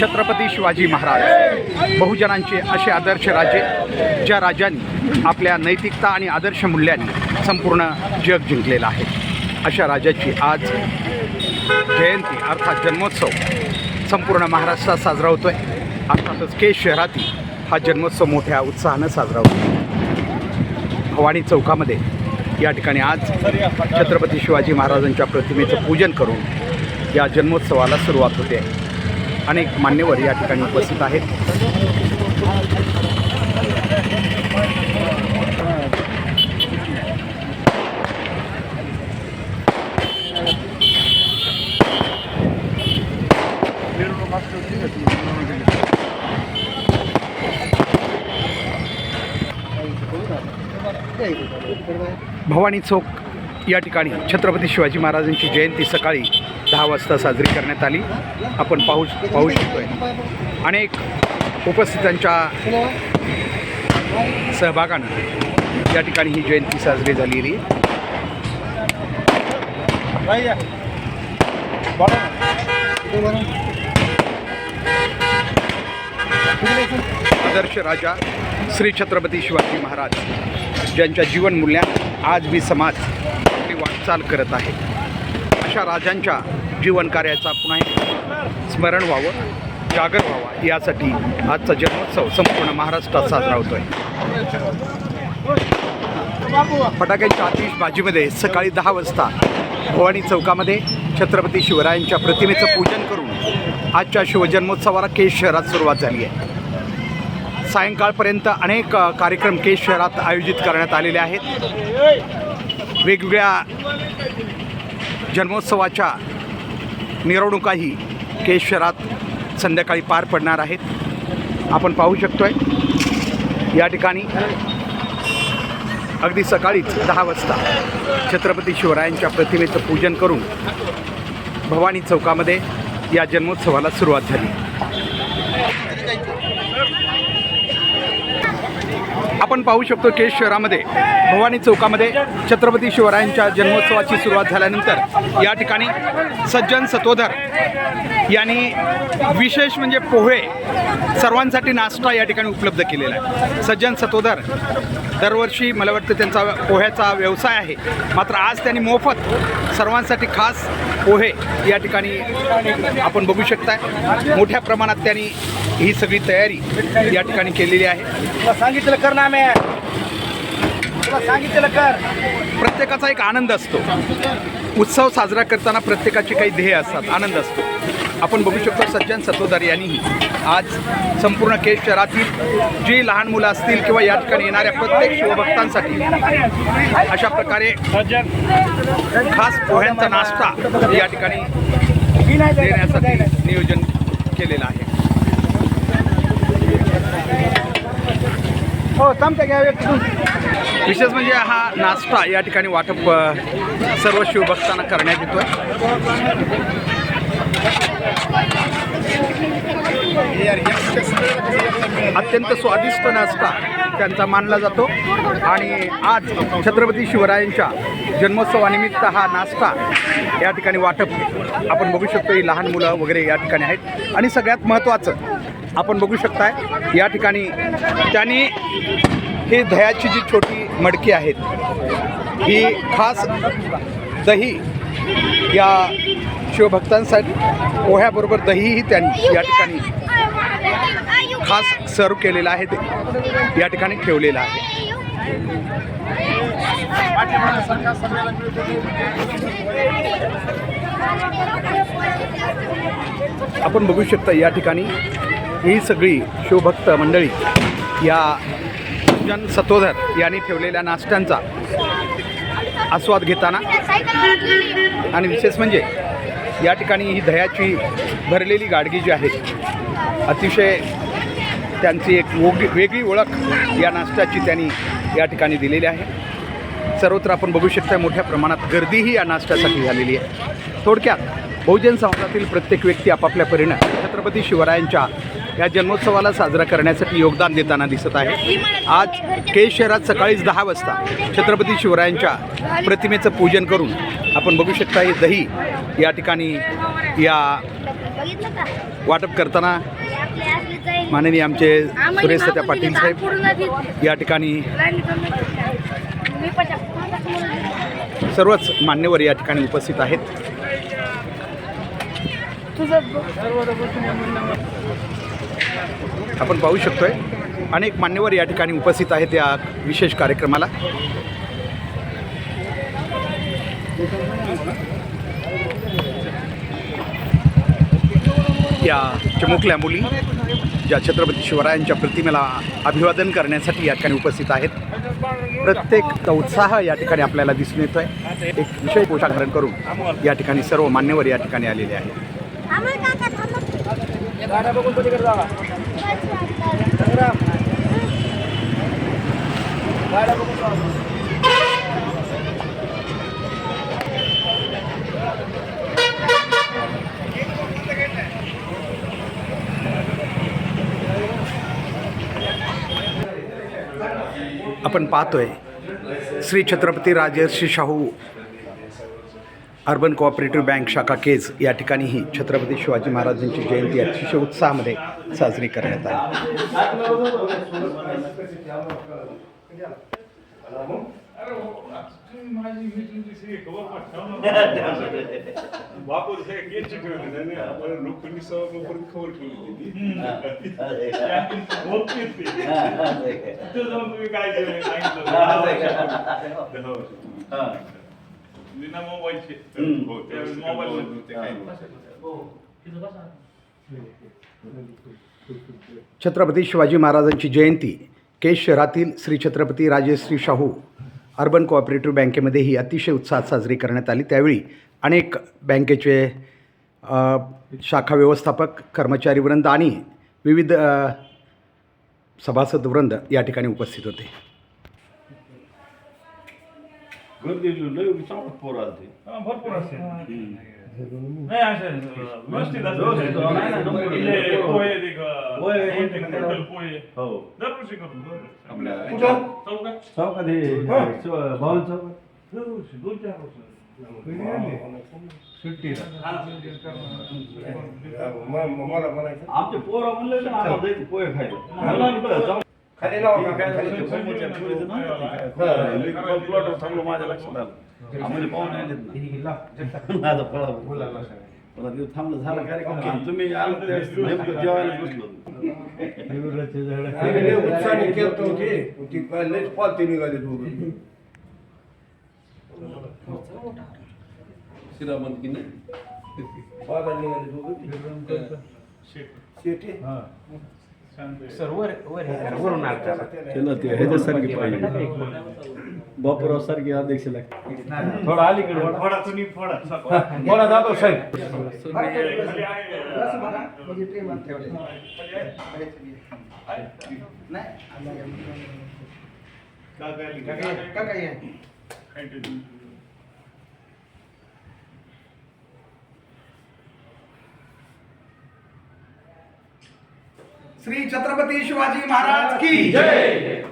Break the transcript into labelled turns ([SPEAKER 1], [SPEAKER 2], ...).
[SPEAKER 1] छत्रपती शिवाजी महाराज. बहुजनांचे असे आदर्श राजे ज्या राजांनी आपल्या नैतिकता आणि आदर्श मूल्यांनी संपूर्ण जग जिंकलेलं आहे. अशा राजाची आज जयंती अर्थात जन्मोत्सव संपूर्ण महाराष्ट्रात साजरा होतोय. अर्थातच केस शहरातील हा जन्मोत्सव मोठ्या उत्साहानं साजरा होतो भवानी चौकामध्ये या ठिकाणी आज छत्रपती शिवाजी महाराजांच्या प्रतिमेचं पूजन करून या जन्मोत्सवाला सुरुवात होते. अनेक मान्यवर या ठिकाणी उपस्थित आहेत. भवानी चौक या ठिकाणी छत्रपती शिवाजी महाराजांची जयंती सकाळी दहा वाजता साजरी करण्यात आली. आपण पाहू पाहू शकतोय. अनेक उपस्थितांच्या सहभागानं या ठिकाणी ही जयंती साजरी झालेली. आदर्श राजा श्री छत्रपती शिवाजी महाराज ज्यांच्या जीवनमूल्यात आज मी समाज आपली वाटचाल करत आहे. अशा राजांच्या जीवन कार्याचा पुन्हा एक स्मरण व्हावं जागर व्हावा यासाठी आजचा जन्मोत्सव संपूर्ण महाराष्ट्रात साजरा होतोय. फटाक्यांच्या आतिषबाजीमध्ये सकाळी दहा वाजता भवानी चौकामध्ये छत्रपती शिवरायांच्या प्रतिमेचं पूजन करून आजच्या शिवजन्मोत्सवाला केस शहरात सुरुवात झाली आहे. सायंकाळपर्यंत अनेक कार्यक्रम केस शहरात आयोजित करण्यात आलेले आहेत. वेगवेगळ्या जन्मोत्सवाच्या मिरवणुकाही केस शहरात संध्याकाळी पार पडणार आहेत. आपण पाहू शकतोय. या ठिकाणी अगदी सकाळीच दहा वाजता छत्रपती शिवरायांच्या प्रतिमेचं पूजन करून भवानी चौकामध्ये या जन्मोत्सवाला सुरुवात झाली. आपण पाहू शकतो केस शहरामध्ये भवानी चौकामध्ये छत्रपती शिवरायांच्या जन्मोत्सवाची सुरुवात झाल्यानंतर या ठिकाणी सज्जन सतोदर यांनी विशेष म्हणजे पोहे सर्वांसाठी नाश्ता या ठिकाणी उपलब्ध केलेला आहे. सज्जन सतोदर दरवर्षी मला वाटतं त्यांचा पोह्याचा व्यवसाय आहे. मात्र आज त्यांनी मोफत सर्वांसाठी खास पोहे या ठिकाणी आपण बघू शकताय. मोठ्या प्रमाणात त्यांनी ही सगळी तयारी या ठिकाणी केलेली आहे.
[SPEAKER 2] तुला सांगितलं कर ना सांगितलं कर.
[SPEAKER 1] प्रत्येकाचा एक आनंद असतो. उत्सव साजरा करताना प्रत्येकाचे काही ध्येय असतात. आनंद असतो. आपण बघू शकतो सज्जन सतोदर यांनीही आज संपूर्ण केस शहरातील जी लहान मुलं असतील किंवा या ठिकाणी येणाऱ्या प्रत्येक शिवभक्तांसाठी अशा प्रकारे खास पोह्यांचा नाश्ता या ठिकाणी देण्यासाठी नियोजन केलेलं आहे.
[SPEAKER 2] हो
[SPEAKER 1] विशेष म्हणजे हा नाश्ता या ठिकाणी वाटप सर्व शिवभक्तांना करण्यात येतोय. अत्यंत स्वादिष्ट नाश्ता त्यांचा मानला जातो. आणि आज छत्रपती शिवरायांच्या जन्मोत्सवानिमित्त हा नाश्ता या ठिकाणी वाटप आपण बघू शकतो ही लहान मुलं वगैरे या ठिकाणी आहेत. आणि सगळ्यात महत्त्वाचं आपण बघू शकताय या ठिकाणी त्यांनी ही दह्याची जी छोटी मडकी आहेत ही खास दही या शिवभक्तांसाठी पोह्याबरोबर दहीही त्यांनी या ठिकाणी खास सर्व केलेला आहे ते. या ठिकाणी ठेवलेलं आहे. आपण बघू शकता या ठिकाणी ही सगळी शिवभक्त मंडळी या जन सतोधर यांनी ठेवलेल्या नाश्त्यांचा आस्वाद घेताना आणि विशेष म्हणजे या ठिकाणी ही दह्याची भरलेली गाडगी जी आहे अतिशय त्यांची एक वोग वेगळी ओळख या नाश्त्याची त्यांनी या ठिकाणी दिलेली आहे. सर्वत्र आपण बघू शकता मोठ्या प्रमाणात गर्दीही या नाश्त्यासाठी झालेली आहे. थोडक्यात बहुजन समाजातील प्रत्येक व्यक्ती आपापल्या परीनं छत्रपती शिवरायांच्या या जन्मोत्सवाला साजरा करण्यासाठी योगदान देताना दिसत आहे. आज केज शहरात सकाळीच दहा वाजता छत्रपती शिवरायांच्या प्रतिमेचं पूजन करून आपण बघू शकता हे दही या ठिकाणी या वाटप करताना
[SPEAKER 3] हे आपले असलेच आहे.
[SPEAKER 1] माननीय आमचे सुरेश सत्या पाटील साहेब. या ठिकाणी. सर्वच मान्यवर या ठिकाणी उपस्थित आहेत. आपण पाहू शकतोय अनेक मान्यवर या ठिकाणी उपस्थित आहेत या विशेष कार्यक्रमाला या चिमुकल्या मुली ज्या छत्रपती शिवरायांच्या प्रतिमेला अभिवादन करण्यासाठी या ठिकाणी उपस्थित आहेत. प्रत्येक उत्साह या ठिकाणी आपल्याला दिसून येतोय. एक विषय पोशाख धारण करून या ठिकाणी सर्व मान्यवर या ठिकाणी आलेले आहेत. आपण पाहतोय Shri Chhatrapati Rajarshi Shahu urban cooperative bank शाखा केज या ठिकाणीही छत्रपती शिवाजी महाराजांची जयंती अतिशय उत्साहामध्ये साजरी करण्यात आली.
[SPEAKER 4] वापर हे केची ठेवली त्यांनी. आपण लोकांनी सवपर्यंत खबर ठेवली तिथं जाऊन तुम्ही काय केलं? सांगितलं? विना मोबाईलचे. हो त्यावेळी मोबाईल नव्हते काही
[SPEAKER 1] छत्रपती शिवाजी महाराजांची जयंती. केज शहरातील श्री छत्रपती राजश्री शाहू. अर्बन कोऑपरेटिव्ह बँकेमध्येही अतिशय उत्साहात साजरी करण्यात आली. त्यावेळी अनेक बँकेचे शाखा व्यवस्थापक कर्मचारी वृंद आणि विविध सभासद वृंद या ठिकाणी उपस्थित होते.
[SPEAKER 5] गर्दी लय चांगलं पोर आलते.
[SPEAKER 4] हा, भरपूर असते. नाही असं व्यवस्थित
[SPEAKER 5] व्यवस्थित,
[SPEAKER 4] असतं.
[SPEAKER 5] नाही, नाही, नंबर
[SPEAKER 4] इथे पोहे ते ग-
[SPEAKER 5] पोहे,
[SPEAKER 4] तीन
[SPEAKER 5] एक-
[SPEAKER 4] क्विंटल पोहे.
[SPEAKER 5] हो.
[SPEAKER 4] दरवर्षी करतो आपल्या
[SPEAKER 5] कुठं?
[SPEAKER 4] चौकात?
[SPEAKER 5] चौकात हे शिव- भवन चौकात.
[SPEAKER 4] दरवर्षी दोन चार वर्ष.
[SPEAKER 5] आमचे पोरं म्हणले ना आम्हाला जायचं पोहे खायला.
[SPEAKER 2] खाली लावा खाली
[SPEAKER 5] ते प्लॉटवर थांबलो माझ्या लक्षात आलं. आम्हाला पाहुणे आलेत ना. माझा मला तिथं थांबलं झालं. कार्यक्रम आणि तुम्ही आलं नेमकं जेवायला बसलो.
[SPEAKER 2] उत्साहाने केलतो होते ती काय लयच पालती निघाली दोघं. पाला निघाली दोघं. शेती
[SPEAKER 5] त्याला ते ह्याच्यासारखी पाहिजे. बापूराव सारखी अध्यक्ष लागते थोडा अलीकडे वळा.
[SPEAKER 4] फोडा तुम्ही फोडा
[SPEAKER 2] बोला जातो साहेब
[SPEAKER 1] श्री छत्रपती शिवाजी महाराज की जय।